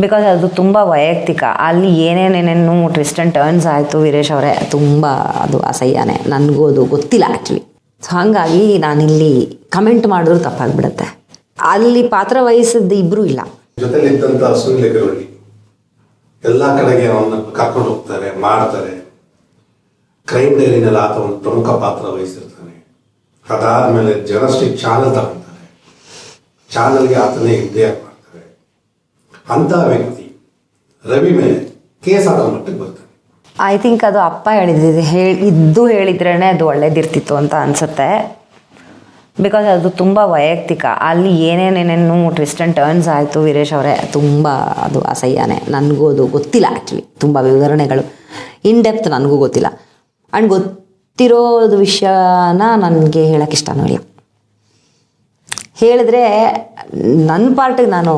Because ಅದು ತುಂಬ ವೈಯಕ್ತಿಕ. ಅಲ್ಲಿ ಏನೇನೇನೇನು ಟ್ವಿಸ್ಟ್ ಅಂಡ್ ಟರ್ನ್ಸ್ ಆಯಿತು ವೀರೇಶ್ ಅವರೇ, ತುಂಬ ಅದು ಅಸಹ್ಯನೇ. ನನಗೂ ಅದು ಗೊತ್ತಿಲ್ಲ ಆ್ಯಕ್ಚುಲಿ ಸೊ ಹಾಗಾಗಿ ನಾನಿಲ್ಲಿ ಕಮೆಂಟ್ ಮಾಡಿದ್ರು ತಪ್ಪಾಗ್ಬಿಡುತ್ತೆ. ಅಲ್ಲಿ ಪಾತ್ರ ವಹಿಸಿದ್ದು ಇಬ್ಬರೂ ಇಲ್ಲ. ಜೊತೆಲಿದ್ದಂಥ ಸುನಿಲ್ ಗೌಳಿ ಎಲ್ಲ ಕಡೆಗೆ ಅವನ್ನ ಕರ್ಕೊಂಡು ಹೋಗ್ತಾರೆ, ಮಾಡ್ತಾರೆ. ಕ್ರೈಮ್ ಡೈರಿನಲ್ಲಿ ಆತ ಒಂದು ಪ್ರಮುಖ ಪಾತ್ರ ವಹಿಸಿರ್ತಾನೆ. ಅದಾದ್ಮೇಲೆ ಜರ್ನಲಿಸ್ಟಿಕ್ ಚಾನಲ್ ತಗೊಂತಾರೆ. ಚಾನಲ್ಗೆ ಆತನೇ ಇಂಡಿಯಾಗಿ ಅಂತ ವ್ಯಕ್ತಿ ರವಿ ಮೇಲೆ ಕೇಸ್ ಆಗೋ ಮಟ್ಟಿಗೆ ಬರ್ತಾನೆ. ಐ ಥಿಂಕ್ ಅದು ಅಪ್ಪ ಹೇಳಿದ್ದು ಹೇಳಿ ಇದ್ದು ಹೇಳಿದ್ರೇ ಅದು ಒಳ್ಳೇದಿರ್ತಿತ್ತು ಅಂತ ಅನಿಸುತ್ತೆ. ಬಿಕಾಸ್ ಅದು ತುಂಬ ವೈಯಕ್ತಿಕ. ಅಲ್ಲಿ ಏನೇನೇನೇನು ಟ್ವಿಸ್ಟ್ ಆ್ಯಂಡ್ ಟರ್ನ್ಸ್ ಆಯಿತು ವೀರೇಶ್ ಅವರೇ. ತುಂಬ ಅದು ಅಸಹ್ಯನೇ. ನನಗೂ ಅದು ಗೊತ್ತಿಲ್ಲ ಆ್ಯಕ್ಚುಲಿ ತುಂಬ ವಿವರಣೆಗಳು. ಇನ್ ಡೆಪ್ತ್ ನನಗೂ ಗೊತ್ತಿಲ್ಲ. ಆ್ಯಂಡ್ ಗೊತ್ತಿರೋದು ವಿಷಯನ ನನಗೆ ಹೇಳೋಕ್ಕೆ ಇಷ್ಟನೂ ಇಲ್ಲ ಹೇಳಿದ್ರೆ ನನ್ನ ಪಾರ್ಟಿಗೆ ನಾನು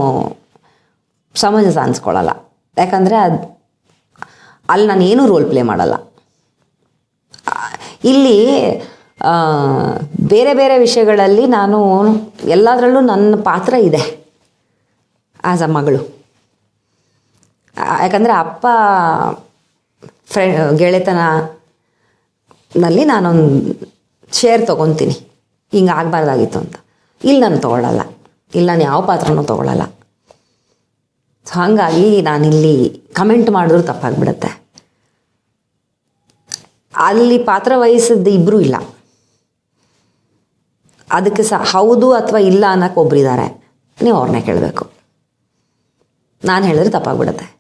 ಸಮಂಜಸ ಅನ್ಸ್ಕೊಳ್ಳಲ್ಲ ಯಾಕಂದರೆ ಅದು ಅಲ್ಲಿ ನಾನು ಏನೂ ರೋಲ್ ಪ್ಲೇ ಮಾಡಲ್ಲ. ಇಲ್ಲಿ ಬೇರೆ ಬೇರೆ ವಿಷಯಗಳಲ್ಲಿ ನಾನು ಎಲ್ಲದರಲ್ಲೂ ನನ್ನ ಪಾತ್ರ ಇದೆ ಆ್ಯಸ್ ಅ ಮಗಳು. ಯಾಕಂದರೆ ಅಪ್ಪ ಫ್ರೆ ಗೆಳೆತನಲ್ಲಿ ನಾನೊಂದು ಶೇರ್ ತೊಗೊತೀನಿ. ಹಿಂಗೆ ಆಗಬಾರ್ದಾಗಿತ್ತು ಅಂತ. ಇಲ್ಲಿ ನಾನು ತೊಗೊಳ್ಳಲ್ಲ ಇಲ್ಲಿ ನಾನು ಯಾವ ಪಾತ್ರನೂ ತೊಗೊಳ್ಳಲ್ಲ ಸೊ ಹಾಗಾಗಿ ನಾನಿಲ್ಲಿ ಕಮೆಂಟ್ ಮಾಡಿದ್ರು ತಪ್ಪಾಗ್ಬಿಡುತ್ತೆ. ಅಲ್ಲಿ ಪಾತ್ರ ವಹಿಸಿದ್ದು ಇಬ್ಬರೂ ಇಲ್ಲ. ಅದಕ್ಕೆ ಸಹ ಹೌದು ಅಥವಾ ಇಲ್ಲ ಅನ್ನೋಕೆ ಒಬ್ರಿದ್ದಾರೆ ನೀವು ಅವ್ರನ್ನೇ ಕೇಳಬೇಕು. ನಾನು ಹೇಳಿದ್ರೆ ತಪ್ಪಾಗ್ಬಿಡುತ್ತೆ.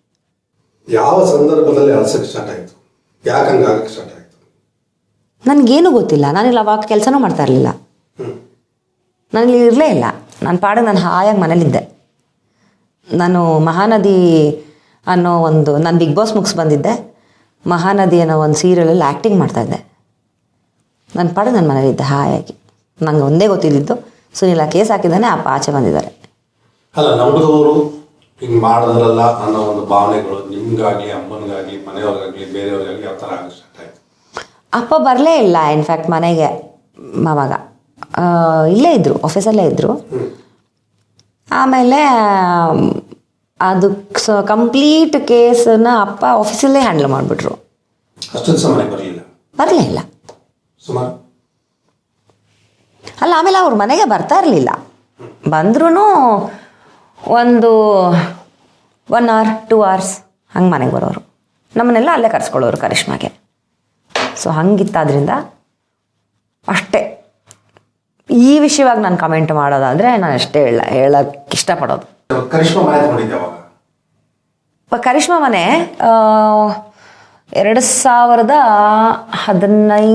ಯಾವ ಸಂದರ್ಭದಲ್ಲಿ ಸ್ಟಾರ್ಟ್ ಆಯಿತು? ಯಾಕೆ ಹಂಗೆ ಆಗಕ್ಕೆ ಸ್ಟಾರ್ಟ್ ಆಯಿತು? ನನಗೇನು ಗೊತ್ತಿಲ್ಲ. ನಾನಿಲ್ಲಿ ಅವಾಗ ಕೆಲಸನೂ ಮಾಡ್ತಾ ಇರಲಿಲ್ಲ. ನನಗೆ ಇರಲೇ ಇಲ್ಲ. ನಾನು ಪಾಡ ನಾನು ಹಾಯಾಗಿ ಮನೇಲಿದ್ದೆ. ನಾನು ಮಹಾನದಿ ಅನ್ನೋ ಒಂದು ನಾನು ಬಿಗ್ ಬಾಸ್ ಮುಗಿಸ್ ಬಂದಿದ್ದೆ. ಮಹಾನದಿ ಅನ್ನೋ ಒಂದು ಸೀರಿಯಲಲ್ಲಿ ಆ್ಯಕ್ಟಿಂಗ್ ಮಾಡ್ತಾಯಿದ್ದೆ ನನ್ನ ಪಾಡು ನನ್ನ ಮನೇಲಿದ್ದೆ ಹಾಯಾಗಿ. ನನಗೆ ಒಂದೇ ಗೊತ್ತಿದ್ದಿದ್ದು ಸುನಿಲ ಕೇಸ್ ಹಾಕಿದ್ದಾನೆ ಅಪ್ಪ ಆಚೆ ಬಂದಿದ್ದಾರೆ. ಅಲ್ಲ ನಂಬದವರು ಹಿಂಗೆ ಮಾಡಿದ್ರಲ್ಲ ಅನ್ನೋ ಒಂದು ಭಾವನೆಗಳು ನಿಮ್ಗಾಗ್ಲಿ ಅಮ್ಮನಿಗಾಗಲಿ ಮನೆಯವ್ರಿಗಾಗಲಿ ಬೇರೆಯವ್ರಿಗಾಗಲಿ ಯಾವ ಥರ ಅಪ್ಪ ಬರಲೇ ಇಲ್ಲ ಇನ್ಫ್ಯಾಕ್ಟ್ ಮನೆಗೆ ಮಾವಾಗ ಇಲ್ಲೇ ಇದ್ದರು ಆಫೀಸಲ್ಲೇ ಇದ್ದರು ಆಮೇಲೆ ಆಮ್, ಅದು ಸ ಕಂಪ್ಲೀಟ್ ಕೇಸನ್ನ ಅಪ್ಪ ಆಫೀಸಲ್ಲೇ ಹ್ಯಾಂಡಲ್ ಮಾಡಿಬಿಟ್ರು. ಬರಲಿಲ್ಲ. ಅಲ್ಲ ಆಮೇಲೆ ಅವ್ರ ಮನೆಗೆ ಬರ್ತಾ ಇರಲಿಲ್ಲ. ಬಂದ್ರೂ ಒಂದು ಒನ್ ಅವರ್ ಟೂ ಅವರ್ಸ್ ಹಂಗೆ ಮನೆಗೆ ಬರೋರು. ನಮ್ಮನ್ನೆಲ್ಲ ಅಲ್ಲೇ ಕರ್ಸ್ಕೊಳ್ಳೋರು ಕರಿಷ್ಮಾಗೆ. ಸೊ ಹಂಗಿತ್ತಾದ್ರಿಂದ ಅಷ್ಟೇ. ಈ ವಿಷಯವಾಗಿ ನಾನು ಕಮೆಂಟ್ ಮಾಡೋದಾದ್ರೆ ನಾನು ಅಷ್ಟೇ ಹೇಳ ಹೇಳಕ್ಕೆ ಇಷ್ಟಪಡೋದು. ಕರಿಷ್ಮಾ ಮನೆ ಎರಡು ಸಾವಿರದ ಹದಿನೈ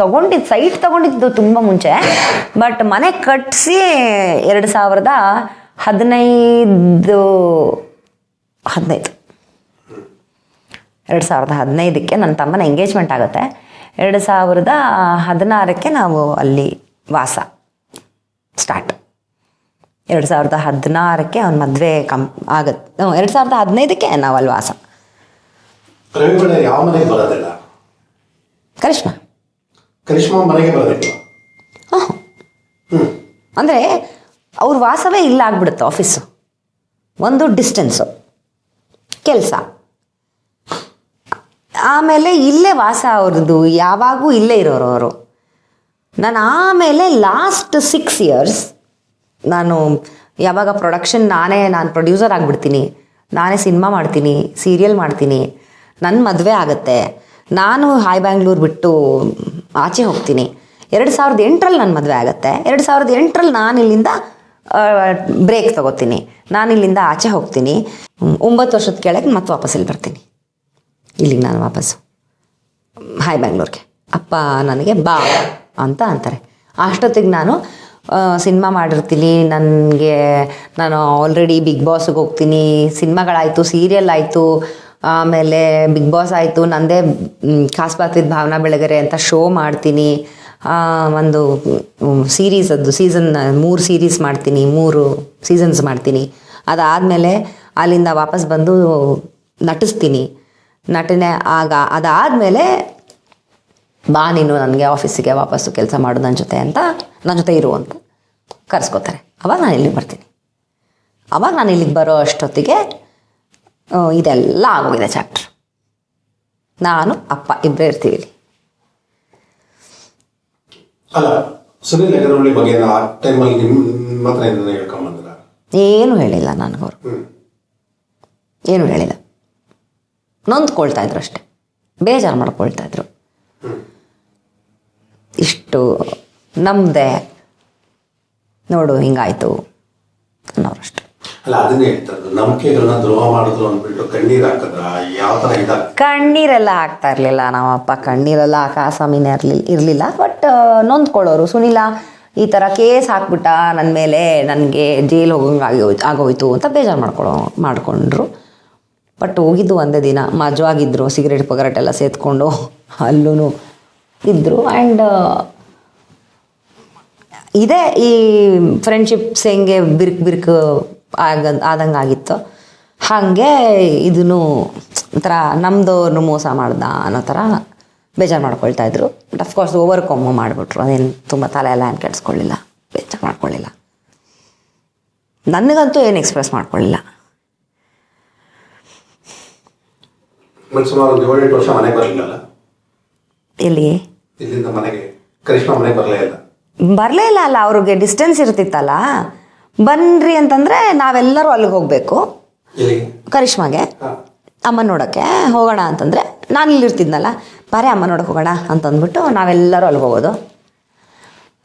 ತಗೊಂಡಿದ್ದು ಸೈಟ್ ತಗೊಂಡಿದ್ದು ತುಂಬ ಮುಂಚೆ ಬಟ್ ಮನೆ ಕಟ್ಟಿಸಿ ಎರಡು ಸಾವಿರದ ಹದಿನೈದು ಹದಿನೈದು. ಎರಡು ಸಾವಿರದ ಹದಿನೈದಕ್ಕೆ ನನ್ನ ತಮ್ಮನ ಎಂಗೇಜ್ಮೆಂಟ್ ಆಗುತ್ತೆ. ಎರಡು ಸಾವಿರದ ಹದಿನಾರಕ್ಕೆ ನಾವು ಅಲ್ಲಿ ವಾಸ. ಸ್ಟಾರ್ಟ್. ಎರಡು ಸಾವಿರದ ಹದಿನಾರಕ್ಕೆ ಅವ್ನ ಮದುವೆ ಕಂ ಆಗತ್ತೆ ಎರಡು ಸಾವಿರದ ಹದಿನೈದಕ್ಕೆ ನಾವು ಅಲ್ಲಿ ವಾಸ ಕರಿಷ್ಮ. ಮನೆಗೆ ಹಾಂ. ಅಂದರೆ ಅವ್ರ ವಾಸವೇ ಇಲ್ಲ ಆಗ್ಬಿಡುತ್ತೆ ಆಫೀಸು. ಒಂದು ಡಿಸ್ಟೆನ್ಸು. ಕೆಲಸ. ಆಮೇಲೆ ಇಲ್ಲೇ ವಾಸ ಅವ್ರದ್ದು ಯಾವಾಗೂ ಇಲ್ಲೇ ಇರೋರು ಅವರು. ನಾನು ಆಮೇಲೆ ಲಾಸ್ಟ್ ಸಿಕ್ಸ್ ಇಯರ್ಸ್ ನಾನು ಯಾವಾಗ ಪ್ರೊಡಕ್ಷನ್ ನಾನೇ ನಾನು ಪ್ರೊಡ್ಯೂಸರ್ ಆಗಿಬಿಡ್ತೀನಿ, ನಾನೇ ಸಿನಿಮಾ ಮಾಡ್ತೀನಿ ಸೀರಿಯಲ್ ಮಾಡ್ತೀನಿ ನನ್ನ ಮದುವೆ ಆಗುತ್ತೆ, ನಾನು ಹಾಯ್ ಬ್ಯಾಂಗ್ಳೂರ್ ಬಿಟ್ಟು ಆಚೆ ಹೋಗ್ತೀನಿ. ಎರಡು ಸಾವಿರದ ಎಂಟರಲ್ಲಿ ನನ್ನ ಮದುವೆ ಆಗುತ್ತೆ, ಎರಡು ಸಾವಿರದ ಎಂಟರಲ್ಲಿ ನಾನು ಇಲ್ಲಿಂದ ಬ್ರೇಕ್ ತಗೋತೀನಿ, ನಾನು ಇಲ್ಲಿಂದ ಆಚೆ ಹೋಗ್ತೀನಿ, ಒಂಬತ್ತು ವರ್ಷದ ಕೆಳಗೆ ಮತ್ತೆ ವಾಪಸ್ ಇಲ್ಲಿ ಬರ್ತೀನಿ. ಇಲ್ಲಿಗೆ ನಾನು ವಾಪಸ್ಸು. ಹಾಯ್ ಬ್ಯಾಂಗ್ಳೂರ್ಗೆ ಅಪ್ಪ ನನಗೆ ಬಾ. ಅಂತ ಅಂತಾರೆ. ಅಷ್ಟೊತ್ತಿಗೆ ನಾನು ಸಿನಿಮಾ ಮಾಡಿರ್ತೀನಿ, ನನಗೆ, ನಾನು ಆಲ್ರೆಡಿ ಬಿಗ್ ಬಾಸ್ಗೆ ಹೋಗ್ತೀನಿ, ಸಿನಿಮಾಗಳಾಯಿತು ಸೀರಿಯಲ್ ಆಯಿತು, ಆಮೇಲೆ ಬಿಗ್ ಬಾಸ್ ಆಯಿತು, ನಂದೇ ಖಾಸ್ ಬಾತಿದ್ ಭಾವನಾ ಬೆಳಗರೆ ಅಂತ ಶೋ ಮಾಡ್ತೀನಿ. ಒಂದು ಸೀರೀಸ್ ಅದು ಸೀಸನ್ ಮೂರು ಸೀರೀಸ್ ಮಾಡ್ತೀನಿ, ಮೂರು ಸೀಸನ್ಸ್ ಮಾಡ್ತೀನಿ. ಅದಾದಮೇಲೆ ಅಲ್ಲಿಂದ ವಾಪಸ್ ಬಂದು ನಟಿಸ್ತೀನಿ. ನಟನೆ ಆಗ, ಅದಾದಮೇಲೆ ಬಾ ನೀನು ನನಗೆ ಆಫೀಸಿಗೆ ವಾಪಸ್ಸು ಕೆಲಸ ಮಾಡು ನನ್ನ ಜೊತೆ ಅಂತ ನನ್ನ ಜೊತೆ ಇರು ಅಂತ ಕರೆಸ್ಕೋತಾರೆ. ಅವಾಗ ನಾನು ಇಲ್ಲಿಗೆ ಬರ್ತೀನಿ. ಅವಾಗ ನಾನು ಇಲ್ಲಿಗೆ ಬರೋ ಅಷ್ಟೊತ್ತಿಗೆ ಇದೆಲ್ಲ ಆಗೋಗಿದೆ ಚಾಪ್ಟರ್ ನಾನು ಅಪ್ಪ ಇಬ್ಬರೇ ಇರ್ತೀವಿ ಇಲ್ಲಿ. ಏನು ಹೇಳಿಲ್ಲ ನನಗವ್ರು. ಏನು ಹೇಳಿಲ್ಲ. ನೊಂದ್ಕೊಳ್ತಾ ಇದ್ರು ಅಷ್ಟೆ. ಬೇಜಾರು ಮಾಡ್ಕೊಳ್ತಾ ಇದ್ರು. ಇಷ್ಟು ನಮ್ಮದೆ ನೋಡು ಹಿಂಗಾಯ್ತು. ಅನ್ನೋರಷ್ಟು. ತರ ಕಣ್ಣೀರೆಲ್ಲ ಹಾಕ್ತಾ ಇರಲಿಲ್ಲ ನಮ್ಮಪ್ಪ ಕಣ್ಣೀರೆಲ್ಲ ಹಾಕ ಇರ್ಲಿಲ್ಲ ಇರಲಿಲ್ಲ. ಇರಲಿಲ್ಲ ಬಟ್ ನೊಂದ್ಕೊಳ್ಳೋರು. ಸುನಿಲ ಈ ಥರ ಕೇಸ್ ಹಾಕ್ಬಿಟ್ಟ ನನ್ನ ಮೇಲೆ ನನಗೆ ಜೈಲ್ ಹೋಗಂಗೆ ಆಗೋಯ್ತು ಆಗೋಯ್ತು ಅಂತ ಬೇಜಾರು ಮಾಡ್ಕೊಳ್ಳೋ ಮಾಡ್ಕೊಂಡ್ರು. ಬಟ್ ಹೋಗಿದ್ದು ಒಂದೇ ದಿನ. ಮಜವಾಗಿದ್ರು. ಸಿಗರೇಟ್ ಪಗರೇಟ್ ಎಲ್ಲ ಸೇತ್ಕೊಂಡು ಅಲ್ಲೂ ಇದ್ದರು ಆ್ಯಂಡ್ ಇದೇ ಈ ಫ್ರೆಂಡ್ಶಿಪ್ಸ್ ಹೆಂಗೆ ಬಿರ್ಕ್ ಬಿರ್ಕ್ ಆಗ ಆದಂಗೆ ಆಗಿತ್ತು ಹಾಗೆ ಇದನ್ನು ಒಂಥರ ನಮ್ಮದವ್ರನ್ನು ಮೋಸ ಮಾಡ್ದ ಅನ್ನೋ ಥರ ಬೇಜಾರು ಮಾಡ್ಕೊಳ್ತಾ ಇದ್ರು. ಬಟ್ ಅಫ್ಕೋರ್ಸ್ ಓವರ್ ಕೊಮ್ಮ ಮಾಡಿಬಿಟ್ರು. ಅದೇನು ತುಂಬ ತಲೆ ಎಲ್ಲ ಏನು ಕೆಡಿಸ್ಕೊಳ್ಳಿಲ್ಲ. ಬೇಜಾರು ಮಾಡ್ಕೊಳ್ಳಿಲ್ಲ ನನಗಂತೂ ಏನು ಎಕ್ಸ್ಪ್ರೆಸ್ ಮಾಡ್ಕೊಳ್ಳಿಲ್ಲ ಎಲ್ಲಿ ಇಲ್ಲಿಂದ ಮನೆಗೆ ಕರಿಷ್ಮಾ ಮನೆಗೆ ಬರಲೇ ಇಲ್ಲ. ಬರಲೇ ಇಲ್ಲ ಅಲ್ಲ ಅವ್ರಿಗೆ ಡಿಸ್ಟೆನ್ಸ್ ಇರ್ತಿತ್ತಲ್ಲ? ಬನ್ರಿ ಅಂತಂದರೆ ನಾವೆಲ್ಲರೂ ಅಲ್ಲಿಗೆ ಹೋಗಬೇಕು. ಕರಿಷ್ಮಾಗೆ. ಹಾ. ಅಮ್ಮ ನೋಡೋಕ್ಕೆ ಹೋಗೋಣ ಅಂತಂದರೆ ನಾನು ಇಲ್ಲಿರ್ತಿದ್ನಲ್ಲ ಬಾರೆ ಅಮ್ಮ ನೋಡೋಕೆ ಹೋಗೋಣ ಅಂತಂದ್ಬಿಟ್ಟು ನಾವೆಲ್ಲರೂ ಅಲ್ಲಿಗೆ ಹೋಗೋದು.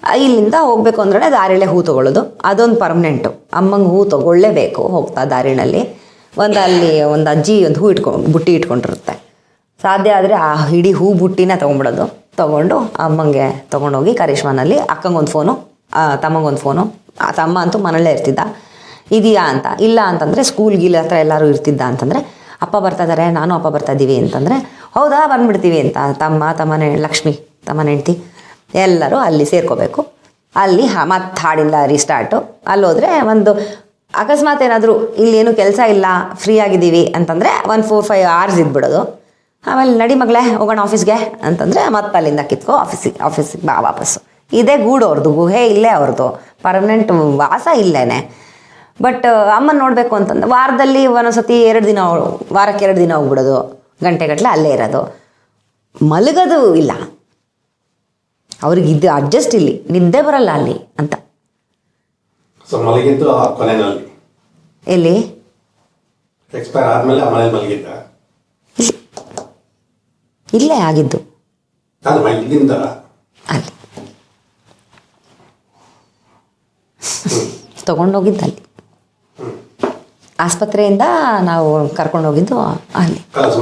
ಆ, ಇಲ್ಲಿಂದ ಹೋಗಬೇಕು ಅಂದ್ರೆ ದಾರಿಲೇ ಹೂ ತೊಗೊಳ್ಳೋದು. ಅದೊಂದು ಪರ್ಮನೆಂಟು ಅಮ್ಮಂಗೆ ಹೂ ತಗೊಳ್ಳೇಬೇಕು ಹೋಗ್ತಾ ದಾರಿನಲ್ಲಿ. ಒಂದು ಅಲ್ಲಿ ಒಂದು ಅಜ್ಜಿ ಒಂದು ಹೂ ಇಟ್ಕೊಂಡು ಬುಟ್ಟಿ ಇಟ್ಕೊಂಡಿರುತ್ತೆ. ಸಾಧ್ಯ ಆದರೆ ಆ ಇಡೀ ಹೂ ಬುಟ್ಟಿನ ತೊಗೊಂಬಿಡೋದು ತೊಗೊಂಡು ಅಮ್ಮಂಗೆ ತೊಗೊಂಡೋಗಿ ಕರಿಷ್ಮಾನಲ್ಲಿ ಅಕ್ಕಂಗೊಂದು ಫೋನು ತಮ್ಮಂಗೊಂದು ಫೋನು ಆ ತಮ್ಮ ಅಂತೂ ಮನೇಲೇ ಇರ್ತಿದ್ದ. ಇದೆಯಾ ಅಂತ. ಇಲ್ಲ ಅಂತಂದರೆ ಸ್ಕೂಲ್ ಗೀಲ್ ಹತ್ರ ಎಲ್ಲರೂ ಇರ್ತಿದ್ದ ಅಂತಂದರೆ, ಅಪ್ಪ ಬರ್ತಾ ಇದ್ದಾರೆ ನಾನು ಅಪ್ಪ ಬರ್ತಾ ಇದ್ದೀವಿ ಅಂತಂದರೆ, ಹೌದಾ, ಬಂದ್ಬಿಡ್ತೀವಿ ಅಂತ. ತಮ್ಮ ತಮ್ಮನೆ ಲಕ್ಷ್ಮಿ ತಮ್ಮನ ಹೆಂಡ್ತಿ ಎಲ್ಲರೂ ಅಲ್ಲಿ ಸೇರ್ಕೋಬೇಕು. ಅಲ್ಲಿ ಹ, ಮತ್ತೆ ಹಾಡಿಲ್ಲ ರಿಸ್ಟಾರ್ಟು ಅಲ್ಲಿ ಹೋದರೆ ಒಂದು ಅಕಸ್ಮಾತ್ ಏನಾದರೂ ಇಲ್ಲೇನು ಕೆಲಸ ಇಲ್ಲ ಫ್ರೀ ಆಗಿದ್ದೀವಿ ಅಂತಂದರೆ, ಒಂದು ಫೋರ್ ಫೈವ್ ಅವರ್ಸ್ ಇದ್ಬಿಡೋದು. ಆಮೇಲೆ ನಡಿ ಮಗಳೇ ಹೋಗೋಣ ಆಫೀಸ್ಗೆ ಅಂತಂದರೆ ಮತ್ತೆ ಅಲ್ಲಿಂದ ಕಿತ್ಕೋ ಆಫೀಸಿಗೆ ಆಫೀಸಿಗೆ ಬಾ ವಾಪಸ್ಸು. ಇದೇ ಗೂಡು ಅವ್ರದ್ದು ಗುಹೆ ಇಲ್ಲೇ ಅವ್ರದ್ದು ಪರ್ಮನೆಂಟ್ ವಾಸ ಇಲ್ಲೇನೆ. ಬಟ್ ಅಮ್ಮನ ನೋಡಬೇಕು ಅಂತಂದು ವಾರದಲ್ಲಿ ಒಂದೊಂದ್ಸತಿ ಎರಡು ದಿನ ವಾರಕ್ಕೆ ಎರಡು ದಿನ ಹೋಗ್ಬಿಡೋದು. ಗಂಟೆಗಟ್ಟಲೆ ಅಲ್ಲೇ ಇರೋದು. ಮಲಗೋದು ಇಲ್ಲ. ಅವ್ರಿಗೆ ಇದು ಅಡ್ಜಸ್ಟ್ ಇಲ್ಲಿ ನಿದ್ದೆ ಬರಲ್ಲ ಅಲ್ಲಿ ಅಂತ. ಎಲ್ಲಿ? ಎಕ್ಸ್ಪೈರ್ ಆದ್ಮೇಲೆ ಆ ಮನೇಲಿ ಮಲಗಿದ್ದ ಇಲ್ಲಿ ಇಲ್ಲೇ ಆಗಿದ್ದು. ಅಲ್ಲ ತಗೊಂಡೋಗಿದ್ದು ಅಲ್ಲಿ. ಆಸ್ಪತ್ರೆಯಿಂದ ನಾವು ಕರ್ಕೊಂಡೋಗಿದ್ದು ಅಲ್ಲಿ. ಅಲ್ಲ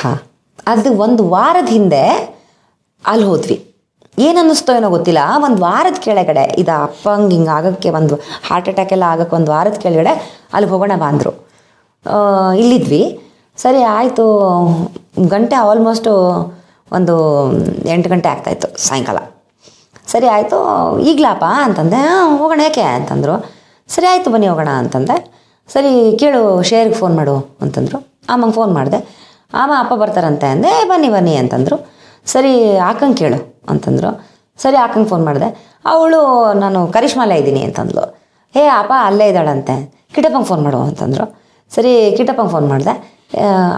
ಹಾಂ. ಅದು ಒಂದು ವಾರದ ಹಿಂದೆ ಅಲ್ಲಿ ಹೋದ್ವಿ. ಏನನ್ನಿಸ್ತೋ ಏನೋ ಗೊತ್ತಿಲ್ಲ. ಒಂದು ವಾರದ ಕೆಳಗಡೆ ಇದು ಅಪ್ಪಂಗೆ ಹಿಂಗೆ ಆಗೋಕ್ಕೆ ಒಂದು ಹಾರ್ಟ್ ಅಟ್ಯಾಕ್ ಎಲ್ಲ ಆಗೋಕ್ಕೆ ಒಂದು ವಾರದ ಕೆಳಗಡೆ ಅಲ್ಲಿ ಹೋಗೋಣ ಬಂದರು. ಇಲ್ಲಿದ್ವಿ. ಸರಿ ಆಯಿತು. ಗಂಟೆ ಆಲ್ಮೋಸ್ಟು ಒಂದು ಎಂಟು ಗಂಟೆ ಆಗ್ತಾಯಿತ್ತು ಸಾಯಂಕಾಲ. ಸರಿ ಆಯಿತು. ಈಗ್ಲಾಪ? ಅಂತಂದೆ. "ಹಾಂ, ಹೋಗೋಣ ಯಾಕೆ? ಅಂತಂದರು. ಸರಿ ಆಯಿತು ಬನ್ನಿ ಹೋಗೋಣ ಅಂತಂದೆ. ಸರಿ ಕೇಳು ಶೇರ್ಗೆ ಫೋನ್ ಮಾಡು ಅಂತಂದರು. ಆಮಂಗೆ ಫೋನ್ ಮಾಡಿದೆ. ಆಮ ಅಪ್ಪ ಬರ್ತಾರಂತೆ ಅಂದೆ. ಬನ್ನಿ ಬನ್ನಿ ಅಂತಂದರು. ಸರಿ ಹಾಕಂಗೆ ಕೇಳು ಅಂತಂದರು. ಸರಿ ಹಾಕಂಗೆ ಫೋನ್ ಮಾಡಿದೆ. ಅವಳು ನಾನು ಕರಿಷ್ಮಾಲೇ ಇದ್ದೀನಿ ಅಂತಂದ್ಲು. ಹೇ ಅಪ್ಪ ಅಲ್ಲೇ ಇದ್ದಾಳಂತೆ. ಕಿಟಪ್ಪಂಗೆ ಫೋನ್ ಮಾಡು ಅಂತಂದರು. ಸರಿ ಕಿಟಪ್ಪಂಗೆ ಫೋನ್ ಮಾಡಿದೆ.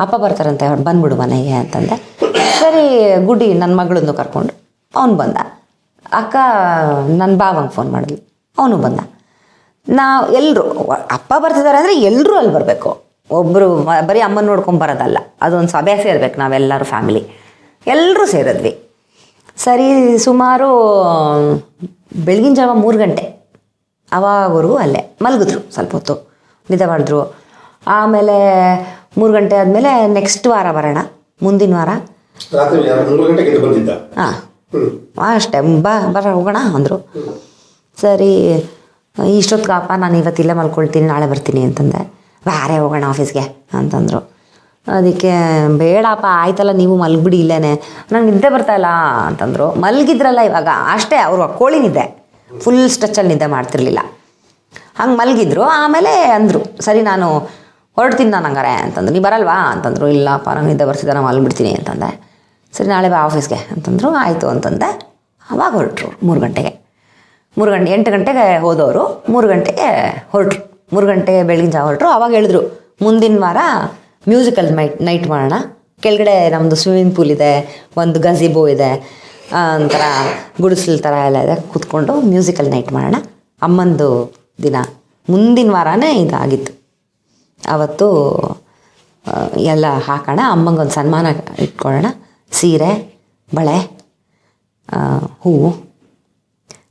ಅಪ್ಪ ಬರ್ತಾರಂತೆ ಬಂದ್ಬಿಡು ಮನೆಗೆ ಅಂತಂದೆ. ಸರಿ, ಗುಡಿ ನನ್ನ ಮಗಳನ್ನು ಕರ್ಕೊಂಡು. ಅವನು ಬಂದ. ಅಕ್ಕ ನನ್ನ ಬಾವಂಗೆ ಫೋನ್ ಮಾಡಿದ್ಲು. ಅವನು ಬಂದ. ನಾವು ಎಲ್ಲರೂ ಅಪ್ಪ ಬರ್ತಿದ್ದಾರೆ ಅಂದರೆ ಎಲ್ಲರೂ ಅಲ್ಲಿ ಬರಬೇಕು. ಒಬ್ಬರು ಬರೀ ಅಮ್ಮನ ನೋಡ್ಕೊಂಡು ಬರೋದಲ್ಲ. ಅದೊಂದು ಸಭೆ ಸೇರ್ಬೇಕು ನಾವೆಲ್ಲರೂ ಫ್ಯಾಮಿಲಿ ಎಲ್ಲರೂ ಸೇರಿದ್ವಿ. ಸರಿ, ಸುಮಾರು, ಬೆಳಗಿನ ಜಾವ ಮೂರು ಗಂಟೆ. ಅವಾಗವರೆಗೂ ಅಲ್ಲೇ, ಮಲಗಿದ್ರು ಸ್ವಲ್ಪ ಹೊತ್ತು. ನಿದ್ದೆ ಮಾಡಿದ್ರು. ಆಮೇಲೆ ಮೂರು ಗಂಟೆ ಆದಮೇಲೆ ನೆಕ್ಸ್ಟ್ ವಾರ ಬರೋಣ. ಮುಂದಿನ ವಾರ. ಹಾಂ. ಅಷ್ಟೇ. ಬಾ ಬರ ಹೋಗೋಣ ಅಂದರು. ಸರಿ ಇಷ್ಟೊತ್ತಿಗಪ್ಪ ನಾನು ಇವತ್ತು ಇಲ್ಲೇ ಮಲ್ಕೊಳ್ತೀನಿ ನಾಳೆ ಬರ್ತೀನಿ ಅಂತಂದೆ. ಬಾರೆ ಹೋಗೋಣ ಆಫೀಸ್ಗೆ ಅಂತಂದರು. ಅದಕ್ಕೆ ಬೇಡಪ್ಪ ಆಯ್ತಲ್ಲ ನೀವು ಮಲ್ಗಿಬಿಡಿ ಇಲ್ಲೇನೆ. ನಂಗೆ ನಿದ್ದೆ ಬರ್ತಾಯಿಲ್ಲ ಅಂತಂದರು. ಮಲಗಿದ್ರಲ್ಲ ಇವಾಗ ಅಷ್ಟೇ ಅವರು ಕೋಳಿ ನಿದ್ದೆ. ಫುಲ್ ಸ್ಟ್ರೆಚ್ಚಲ್ಲಿ ನಿದ್ದೆ ಮಾಡ್ತಿರ್ಲಿಲ್ಲ. ಹಂಗೆ ಮಲಗಿದ್ರು. ಆಮೇಲೆ ಅಂದರು ಸರಿ ನಾನು ಹೊರಡ್ತೀನಿ ನಾನು ಹಂಗಾರೆ ಅಂತಂದ್ರು. ನೀ ಬರಲ್ವಾ ಅಂತಂದರು. ಇಲ್ಲಪ್ಪ, ನಾನು ನಿದ್ದೆ ಬರ್ತಿದ್ದೆ ಅಲ್ಲಿ ಬಿಡ್ತೀನಿ ಅಂತಂದೆ. ಸರಿ, ನಾಳೆ ಬಾ ಆಫೀಸ್ಗೆ ಅಂತಂದರು. ಆಯಿತು ಅಂತಂದೆ. ಅವಾಗ ಹೊರಟ್ರು ಮೂರು ಗಂಟೆಗೆ. ಮೂರು ಗಂಟೆ, ಎಂಟು ಗಂಟೆಗೆ ಹೋದವರು ಮೂರು ಗಂಟೆಗೆ ಹೊರಟ್ರು. ಮೂರು ಗಂಟೆಗೆ ಬೆಳಗಿನ ಜಾವ ಹೊರಟರು. ಅವಾಗ ಹೇಳಿದ್ರು, ಮುಂದಿನ ವಾರ ಮ್ಯೂಸಿಕಲ್ ನೈಟ್ ನೈಟ್ ಮಾಡೋಣ. ಕೆಳಗಡೆ ನಮ್ಮದು ಸ್ವಿಮ್ಮಿಂಗ್ ಪೂಲ್ ಇದೆ, ಒಂದು ಗಝಿಬೋ ಇದೆ ಒಂಥರ ಗುಡಿಸಲು ಥರ ಎಲ್ಲ ಇದೆ. ಕೂತ್ಕೊಂಡು ಮ್ಯೂಸಿಕಲ್ ನೈಟ್ ಮಾಡೋಣ. ಅಮ್ಮಂದು ದಿನ. ಮುಂದಿನ ವಾರನೇ ಇದಾಗಿತ್ತು. ಅವತ್ತು ಎಲ್ಲ ಹಾಕೋಣ. ಅಮ್ಮಂಗೊಂದು ಸನ್ಮಾನ ಇಟ್ಕೊಳ್ಳೋಣ. ಸೀರೆ ಬಳೆ ಹೂವು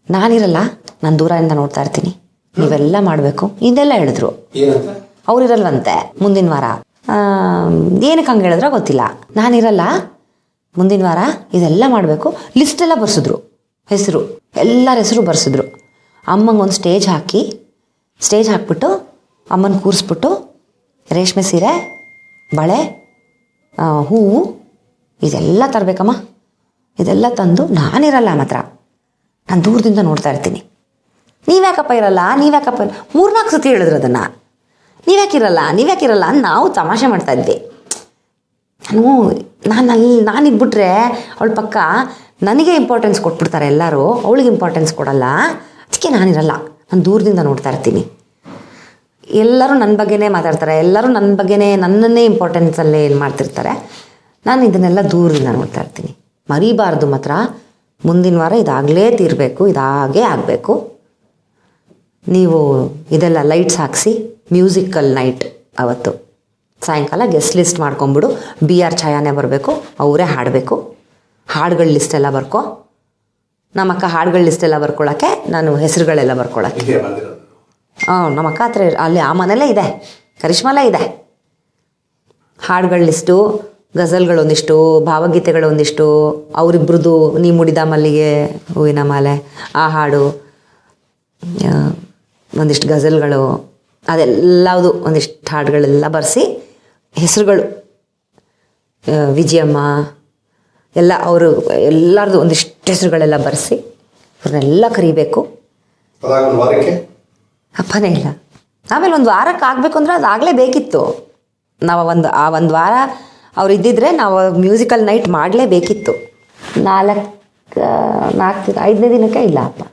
ನಾನಿರಲ್ಲ ನಾನು ದೂರದಿಂದ ನೋಡ್ತಾ ಇರ್ತೀನಿ. ನೀವೆಲ್ಲ ಮಾಡಬೇಕು. ಇದೆಲ್ಲ ಹೇಳಿದ್ರು. ಅವ್ರು ಅವ್ರಿರಲ್ವಂತೆ ಮುಂದಿನ ವಾರ. ಏನಕ್ಕೆ ಹಂಗೆ ಹೇಳಿದ್ರೋ ಗೊತ್ತಿಲ್ಲ. ನಾನಿರಲ್ಲ ಮುಂದಿನ ವಾರ ಇದೆಲ್ಲ ಮಾಡಬೇಕು. ಲಿಸ್ಟ್ ಎಲ್ಲ ಬರ್ಸಿದ್ರು. ಹೆಸರು ಎಲ್ಲರ ಹೆಸರು ಬರ್ಸಿದ್ರು. ಅಮ್ಮಂಗೆ ಒಂದು ಸ್ಟೇಜ್ ಹಾಕಿ ಸ್ಟೇಜ್ ಹಾಕ್ಬಿಟ್ಟು ಅಮ್ಮನ ಕೂರಿಸ್ಬಿಟ್ಟು ರೇಷ್ಮೆ ಸೀರೆ, ಬಳೆ ಹೂವು, ಇದೆಲ್ಲ ತರಬೇಕಮ್ಮ. ಇದೆಲ್ಲ ತಂದು ನಾನಿರಲ್ಲ ಮಾತ್ರ ನಾನು ದೂರದಿಂದ ನೋಡ್ತಾ ಇರ್ತೀನಿ. ನೀವ್ಯಾಕಪ್ಪ ಇರಲ್ಲ ನೀವ್ಯಾಕಪ್ಪ ಇರಲ್ಲ. ಮೂರ್ನಾಲ್ಕು ಸತಿ ಹೇಳಿದ್ರು ಅದನ್ನು. ನೀವ್ಯಾಕಿರಲ್ಲ ನೀವ್ಯಾಕಿರಲ್ಲ ಅಂತ ನಾವು ತಮಾಷೆ ಮಾಡ್ತಾ ಇದ್ವಿ. ನಾನು ನಾನು ಅಲ್ಲಿ ನಾನಿದ್ಬಿಟ್ರೆ ಅವಳ ಪಕ್ಕ ನನಗೆ ಇಂಪಾರ್ಟೆನ್ಸ್ ಕೊಟ್ಬಿಡ್ತಾರೆ ಎಲ್ಲರೂ, ಅವಳಿಗೆ ಇಂಪಾರ್ಟೆನ್ಸ್ ಕೊಡಲ್ಲ. ಅದಕ್ಕೆ ನಾನಿರಲ್ಲ. ನಾನು ದೂರದಿಂದ ನೋಡ್ತಾ ಇರ್ತೀನಿ. ಎಲ್ಲರೂ ನನ್ನ ಬಗ್ಗೆನೇ ಮಾತಾಡ್ತಾರೆ. ಎಲ್ಲರೂ ನನ್ನ ಬಗ್ಗೆನೇ, ನನ್ನನ್ನೇ ಇಂಪಾರ್ಟೆನ್ಸಲ್ಲೇ ಏನು ಮಾಡ್ತಿರ್ತಾರೆ. ನಾನು ಇದನ್ನೆಲ್ಲ ದೂರದಿಂದ ನೋಡ್ತಾ ಇರ್ತೀನಿ. ಮರಿಬಾರ್ದು ಮಾತ್ರ. ಮುಂದಿನ ವಾರ ಇದಾಗಲೇ ತೀರಬೇಕು, ಇದಾಗೇ ಆಗಬೇಕು. ನೀವು ಇದೆಲ್ಲ ಲೈಟ್ಸ್ ಹಾಕಿಸಿ ಮ್ಯೂಸಿಕಲ್ ನೈಟ್ ಅವತ್ತು. ಸಾಯಂಕಾಲ ಗೆಸ್ಟ್ ಲಿಸ್ಟ್ ಮಾಡ್ಕೊಂಬಿಡು. ಬಿ ಆರ್ ಛಾಯಾನೇ ಬರಬೇಕು, ಅವರೇ ಹಾಡಬೇಕು. ಹಾಡುಗಳ ಲಿಸ್ಟ್ ಎಲ್ಲ ಬರ್ಕೊ. ನಮ್ಮಕ್ಕ ಹಾಡುಗಳ ಲಿಸ್ಟ್ ಎಲ್ಲ ಬರ್ಕೊಳ್ಳೋಕ್ಕೆ ನಾನು ಹೆಸರುಗಳೆಲ್ಲ ಬರ್ಕೊಳ್ಳೋಕ್ಕೆ ಹಾಂ ನಮ್ಮ ಅಕ್ಕ ಹತ್ರ ಅಲ್ಲಿ ಆ ಮನೆಯಲ್ಲೇ ಇದೆ. ಕರಿಷ್ಮಲ್ಲೇ ಇದೆ. ಹಾಡುಗಳ ಲಿಸ್ಟು ಭಾವಗೀತೆಗಳೊಂದಿಷ್ಟು ಅವರಿಬ್ರದ್ದು ನೀ ಮುಡಿದ ಮಲ್ಲಿಗೆ ಹೂವಿನ ಮಾಲೆ, ಆ ಹಾಡು ಒಂದಿಷ್ಟು ಗಜಲ್ಗಳು ಅದೆಲ್ಲದು ಒಂದಿಷ್ಟು ಹಾಡುಗಳೆಲ್ಲ ಬರೆಸಿ ಹೆಸರುಗಳು ವಿಜಯಮ್ಮ, ಎಲ್ಲ ಅವರು, ಎಲ್ಲರದು ಒಂದಿಷ್ಟು ಹೆಸರುಗಳೆಲ್ಲ ಬರೆಸಿ ಅವ್ರನ್ನೆಲ್ಲ ಕರಿಬೇಕು. ಅಪ್ಪನೇ ಇಲ್ಲ. ಆಮೇಲೆ ಒಂದು ವಾರಕ್ಕೆ ಆಗಬೇಕು ಅಂದ್ರೆ ಅದು ಆಗಲೇ ಬೇಕಿತ್ತು. ನಾವು ಒಂದು, ಆ ಒಂದು ವಾರ ಅವ್ರು ಇದ್ದಿದ್ರೆ ನಾವು ಮ್ಯೂಸಿಕಲ್ ನೈಟ್ ಮಾಡಲೇಬೇಕಿತ್ತು. ನಾಲ್ಕು ನಾಲ್ಕು, ಐದನೇ ದಿನಕ್ಕೆ ಇಲ್ಲ ಅಪ್ಪ.